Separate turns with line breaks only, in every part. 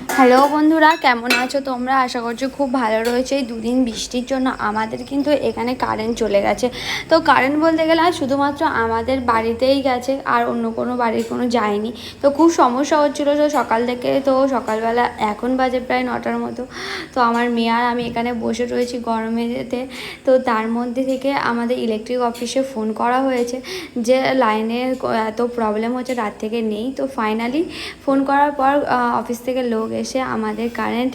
Hello বন্ধুরা, কেমন আছো তোমরা? আশা করছ খুব ভালো রয়েছে। এই দুদিন বৃষ্টির জন্য আমাদের কিন্তু এখানে কারেন্ট চলে গেছে। তো কারেন্ট বলতে গেলে আর শুধুমাত্র আমাদের বাড়িতেই গেছে, আর অন্য কোনো বাড়ির কোনো যায়নি। তো খুব সমস্যা হচ্ছিল তো সকাল থেকে তো সকালবেলা এখন বাজে প্রায় নটার মতো। তো আমার মেয়ে আর আমি এখানে বসে রয়েছি গরমেতে তো তার মধ্যে থেকে আমাদের ইলেকট্রিক অফিসে ফোন করা হয়েছে যে লাইনের এত প্রবলেম হচ্ছে, রাত থেকে নেই। তো ফাইনালি ফোন করার পর অফিস থেকে লোক এসে আমাদের কারেন্ট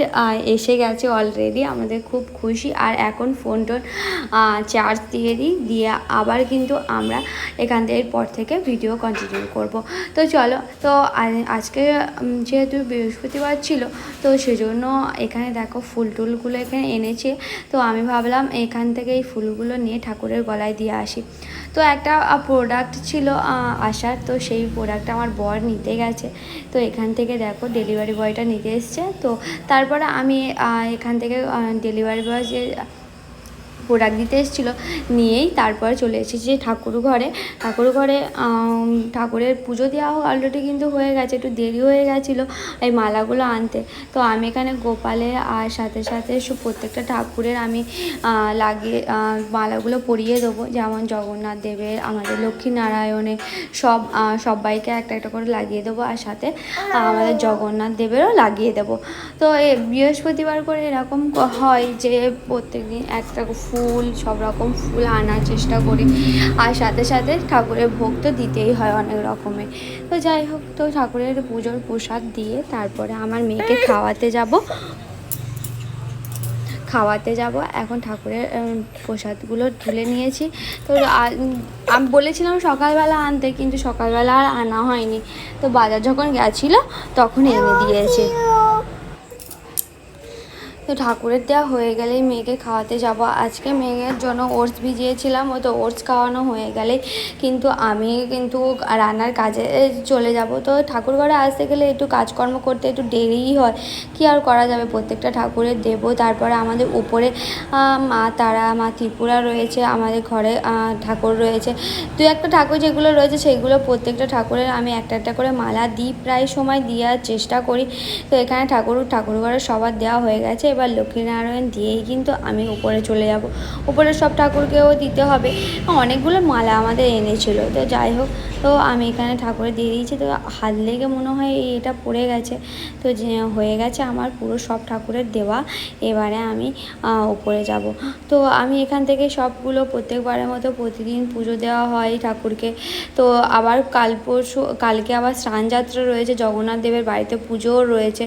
এসে গেছে অলরেডি আমাদের খুব খুশি। আর এখন ফোন টোন চার্জ দিয়ে দিই। দিয়ে আবার কিন্তু আমরা এখান থেকে পর থেকে ভিডিও কন্টিনিউ করব। তো চলো, তো আজকে যেহেতু বৃহস্পতিবার ছিল, তো সেজন্য এখানে দেখো ফুল টুলগুলো এখানে এনেছে। তো আমি ভাবলাম এখান থেকে এই ফুলগুলো নিয়ে ঠাকুরের গলায় দিয়ে আসি। তো একটা প্রোডাক্ট ছিল আসার তো সেই প্রোডাক্ট আমার বর নিতে গেছে। তো এখান থেকে দেখো ডেলিভারি বয়টা নিতে এসছে। তো তারপরে আমি এখান থেকে ডেলিভারি বয় যে প্রোডাক্ট দিতে এসেছিল, নিয়েই তারপর চলে এসেছি ঠাকুর ঘরে। ঠাকুর ঘরে ঠাকুরের পুজো দেওয়া অলরেডি কিন্তু হয়ে গেছে, একটু দেরি হয়ে গেছিল এই মালাগুলো আনতে। তো আমি এখানে গোপালের আর সাথে সাথে প্রত্যেকটা ঠাকুরের আমি লাগিয়ে মালাগুলো পরিয়ে দেবো। যেমন জগন্নাথ দেবের, আমাদের লক্ষ্মীনারায়ণের সব সবাইকে একটা একটা করে লাগিয়ে দেবো আর সাথে আমাদের জগন্নাথ দেবেরও লাগিয়ে দেবো। তো এ বৃহস্পতিবার করে এরকম হয় যে প্রত্যেক দিন একটা ফুল, সব রকম ফুল আনার চেষ্টা করি। আর সাথে সাথে ঠাকুরের ভোগ তো দিতেই হয় অনেক রকমের তো যাই হোক, তো ঠাকুরের পুজোর প্রসাদ দিয়ে তারপরে আমার মেয়েকে খাওয়াতে যাব। খাওয়াতে যাব। এখন ঠাকুরের প্রসাদগুলো তুলে নিয়েছি। তো আমি বলেছিলাম সকালবেলা আনতে, কিন্তু সকালবেলা আর আনা হয়নি। তো বাজার যখন গেছিল, তখন এনে দিয়েছে। তো ঠাকুরের দেওয়া হয়ে গেলেই মেয়েকে খাওয়াতে যাব। আজকে মেয়ের জন্য ওটস ভিজিয়েছিলাম ও তো ওটস খাওয়ানো হয়ে গেলেই কিন্তু আমি কিন্তু রান্নার কাজে চলে যাব। তো ঠাকুর ঘরে আসতে গেলে একটু কাজকর্ম করতে একটু দেরিই হয়। কি আর করা যাবে? প্রত্যেকটা ঠাকুরের দেব। তারপরে আমাদের উপরে মা তারা, মা ত্রিপুরা রয়েছে, আমাদের ঘরে ঠাকুর রয়েছে। দু একটা ঠাকুর যেগুলো রয়েছে সেগুলো প্রত্যেকটা ঠাকুরের আমি একটা একটা করে মালা দিই। প্রায় সময় দেওয়ার চেষ্টা করি। তো এখানে ঠাকুর ঠাকুর ঘরে সবার দেওয়া হয়ে গেছে এবার লক্ষ্মীনারায়ণ দিয়েই কিন্তু আমি উপরে চলে যাব। উপরে সব ঠাকুরকেও দিতে হবে। অনেকগুলো মালা আমাদের এনেছিল। তো যাই হোক, তো আমি এখানে ঠাকুরে দিয়ে দিয়েছি। তো হাত লেগে মনে হয় এটা পড়ে গেছে। তো হয়ে গেছে আমার পুরো সব ঠাকুরের দেওয়া। এবারে আমি উপরে যাব। তো আমি এখান থেকে সবগুলো প্রত্যেকবারের মতো প্রতিদিন পুজো দেওয়া হয় ঠাকুরকে। তো আবার কাল পরশু, কালকে আবার স্নানযাত্রা রয়েছে। জগন্নাথ দেবের বাড়িতে পুজোও রয়েছে।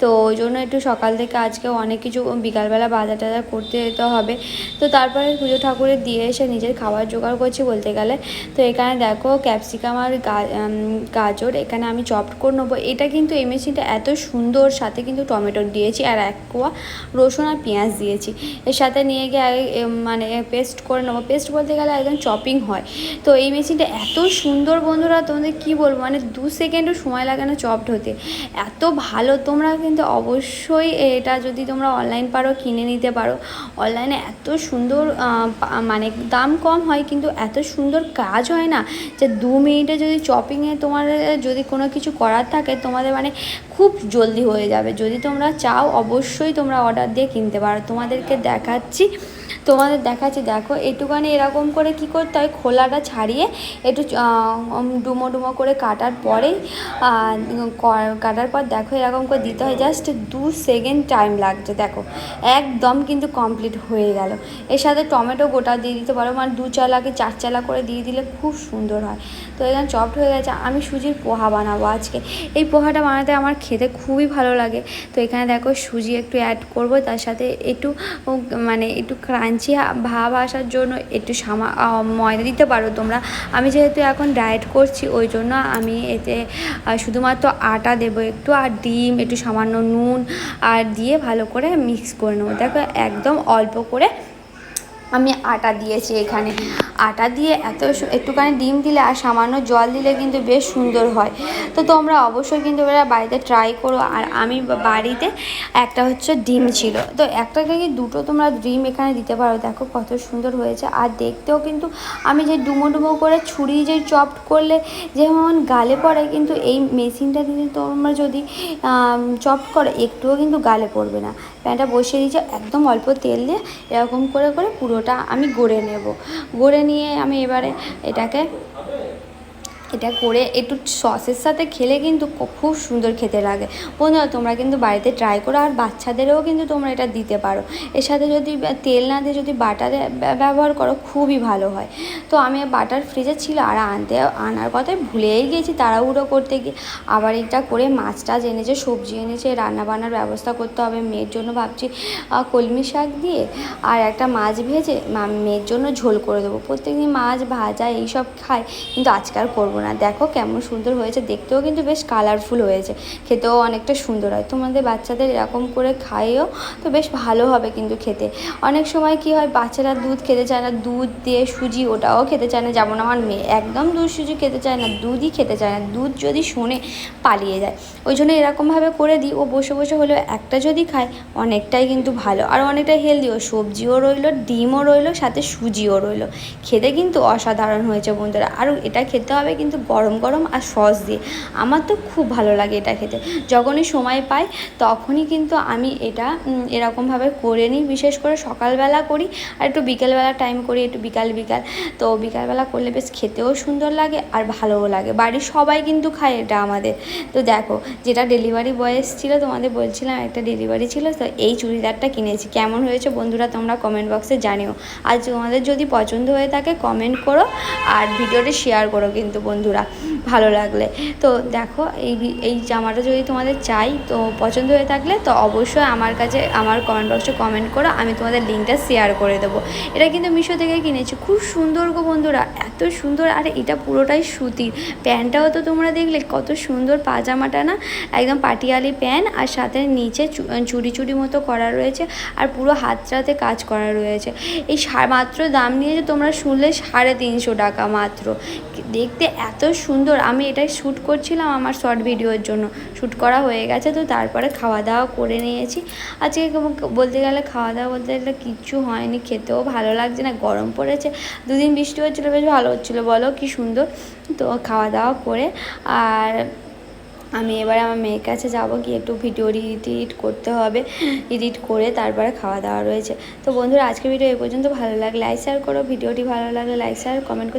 তো ওই জন্য একটু সকাল থেকে আজকে অনেক কিছু বিকালবেলা বাজার টাজার করতে যেতে হবে। তো তারপরে পুজো ঠাকুরের দিয়ে এসে নিজের খাবার জোগাড় করছি বলতে গেলে। তো এখানে দেখো ক্যাপসিকাম আর গাজর এখানে আমি চপড করে নেব। এটা কিন্তু এই মেশিনটা এত সুন্দর, সাথে কিন্তু টমেটো দিয়েছি আর এক কোয়া রসুন আর পেঁয়াজ দিয়েছি। এর সাথে নিয়ে গিয়ে মানে পেস্ট করে নেব। পেস্ট বলতে গেলে একদম চপিং হয়। তো এই মেশিনটা এত সুন্দর বন্ধুরা, তোমাদের কি বলব? মানে দু সেকেন্ডও সময় লাগে না চপড হতে। এত ভালো, তোমরা কিন্তু অবশ্যই এটা যদি তোমরা অনলাইন পারো, কিনে নিতে পারো। অনলাইনে এত সুন্দর মানে দাম কম হয়, কিন্তু এত সুন্দর কাজ হয় না যে দু মিনিটে যদি চপিংয়ে তোমার, যদি কোনো কিছু করার থাকে, তোমাদের মানে খুব জলদি হয়ে যাবে। যদি তোমরা চাও, অবশ্যই তোমরা অর্ডার দিয়ে কিনতে পারো। তোমাদেরকে দেখাচ্ছি। তোমাদের দেখাচ্ছি, দেখো একটুখানি এরকম করে কি করতে হয়, খোলাটা ছাড়িয়ে একটু ডুমো ডুমো করে কাটার পরেই কাটার পর দেখো এরকম করে দিতে হয় জাস্ট দু সেকেন্ড টাইম লাগছে, দেখো, একদম কিন্তু কমপ্লিট হয়ে গেল। এর সাথে টমেটো গোটা দিয়ে দিতে পারো মানে দু চালাকে চার চালা করে দিয়ে দিলে খুব সুন্দর হয়। তো এখানে চপড হয়ে গেছে, আমি সুজির পোহা বানাবো আজকে। এই পোহাটা বানাতে আমার খেতে খুবই ভালো লাগে। তো এখানে দেখো সুজি একটু অ্যাড করব, তার সাথে একটু মানে একটু ক্রাঞ্চি ভাব আসার জন্য একটু সামা ময়দা দিতে পারো তোমরা। আমি যেহেতু এখন ডায়েট করছি, ওই জন্য আমি এতে শুধুমাত্র আটা দেবো একটু আর ডিম, একটু সামান্য নুন আর দিয়ে ভালো করে মিক্স করে নেব। দেখো, একদম অল্প করে আমি আটা দিয়েছি এখানে। আটা দিয়ে এত একটুখানি ডিম দিলে আর সামান্য জল দিলে কিন্তু বেশ সুন্দর হয়। তো তোমরা অবশ্যই কিন্তু এবার বাড়িতে ট্রাই করো। আর আমি বাড়িতে একটা হচ্ছে ডিম ছিল। তো একটা থেকে দুটো তোমরা ডিম এখানে দিতে পারো। দেখো কত সুন্দর হয়েছে। আর দেখতেও কিন্তু আমি যে ডুমো ডুমো করে ছুরি যে চপ করলে যেমন গালে পড়ে, কিন্তু এই মেশিনটা দিয়ে তোমরা যদি চপ করে, একটুও কিন্তু গালে পড়বে না। প্যানটা বসিয়ে দিয়েছি, একদম অল্প তেল দিয়ে এরকম করে করে পুরোটা আমি গড়ে নেব। গড়ে নিয়ে আমি এবারে এটাকে এটা করে একটু সসের সাথে খেলে কিন্তু খুব সুন্দর খেতে লাগে। বন্ধুরা, তোমরা কিন্তু বাড়িতে ট্রাই করো আর বাচ্চাদেরও কিন্তু তোমরা এটা দিতে পারো। এর সাথে যদি তেল না দিয়ে যদি বাটার ব্যবহার করো, খুবই ভালো হয়। তো আমি বাটার ফ্রিজে ছিল আর আনতে, আনার কথাই ভুলেই গেছি তাড়াহুড়ো করতে গিয়ে। আবার এটা করে মাছ টাছ এনেছে, সবজি এনেছে রান্না বান্নার ব্যবস্থা করতে হবে। মেয়ের জন্য ভাবছি কলমি শাক দিয়ে আর একটা মাছ ভেজে মেয়ের জন্য ঝোল করে দেবো। প্রত্যেকদিন মাছ ভাজা এইসব খাই, কিন্তু আজকাল আর করব না। দেখো কেমন সুন্দর হয়েছে। দেখতেও কিন্তু বেশ কালারফুল হয়েছে। খেতেও অনেকটা সুন্দর হয়। তোমাদের বাচ্চাদের এরকম করে খাইও তো বেশ ভালো হবে কিন্তু খেতে। অনেক সময় কি হয়, বাচ্চারা দুধ খেতে চায় না, দুধ দিয়ে সুজি ওটাও খেতে চায় না। যেমন আমার মেয়ে, একদম দুধ সুজি খেতে চায় না, দুধই খেতে চায় না। দুধ যদি শুনে, পালিয়ে যায়। ওই জন্য এরকমভাবে করে দিই। ও বসে বসে হলেও একটা যদি খায়, অনেকটাই কিন্তু ভালো। আর অনেকটাই হেলদিও সবজিও রইল, ডিমও রইল, সাথে সুজিও রইল। খেতে কিন্তু অসাধারণ হয়েছে বন্ধুরা। আর এটা খেতে হবে কিন্তু গরম গরম আর সস দিয়ে। আমার তো খুব ভালো লাগে এটা খেতে। যখনই সময় পাই, তখনই কিন্তু আমি এটা এরকমভাবে করে নিই। বিশেষ করে সকালবেলা করি আর একটু বিকেলবেলা টাইম করি, একটু বিকাল বিকাল। তো বিকালবেলা করলে বেশ খেতেও সুন্দর লাগে আর ভালোও লাগে। বাড়ির সবাই কিন্তু খায় এটা আমাদের। তো দেখো যেটা ডেলিভারি বয় ছিল, তোমাদের বলছিলাম একটা ডেলিভারি ছিল, তো এই চুড়িদারটা কিনেছি। কেমন হয়েছে বন্ধুরা তোমরা কমেন্ট বক্সে জানিও। আর তোমাদের যদি পছন্দ হয়ে থাকে কমেন্ট করো আর ভিডিওটি শেয়ার করো কিন্তু বন্ধুরা। ভালো লাগলে। তো দেখো, এই এই জামাটা যদি তোমাদের চাই, তো পছন্দ হয়ে থাকলে তো অবশ্যই আমার কাছে, আমার কমেন্ট বক্সে কমেন্ট করো, আমি তোমাদের লিঙ্কটা শেয়ার করে দেবো। এটা কিন্তু মিশো থেকে কিনেছি। খুব সুন্দর গো বন্ধুরা, এত সুন্দর, আর এটা পুরোটাই সুতির। প্যান্টটাও তো তোমরা দেখলে, কত সুন্দর পাজামাটা না? একদম পাটিয়ালি প্যান্ট, আর সাথে নিচে চুরি চুড়ি মতো করা রয়েছে, আর পুরো হাতটাতে কাজ করা রয়েছে। এই মাত্র দাম নিয়েছে তোমরা শুনলে সাড়ে তিনশো টাকা মাত্র। দেখতে এত সুন্দর আমি এটাই শ্যুট করছিলাম আমার শর্ট ভিডিওর জন্য। শ্যুট করা হয়ে গেছে তো তারপরে খাওয়া দাওয়া করে নিয়েছি। আজকে বলতে গেলে খাওয়া দাওয়া বলতে গেলে কিচ্ছু হয়নি, খেতেও ভালো লাগছে না, গরম পড়েছে। দুদিন বৃষ্টি হচ্ছিল, বেশ ভালো হচ্ছিল, বলো কি সুন্দর। তো খাওয়া দাওয়া করে আর আমি এবার আমার মেয়ের কাছে যাব, গিয়ে একটু ভিডিও এডিট করতে হবে। এডিট করে তারপরে খাওয়া দাওয়া রয়েছে। তো বন্ধুরা, আজকের ভিডিও এ পর্যন্ত। ভালো লাগলে লাইক শেয়ার করো। ভিডিওটি ভালো লাগলে লাইক শেয়ার কমেন্ট করতে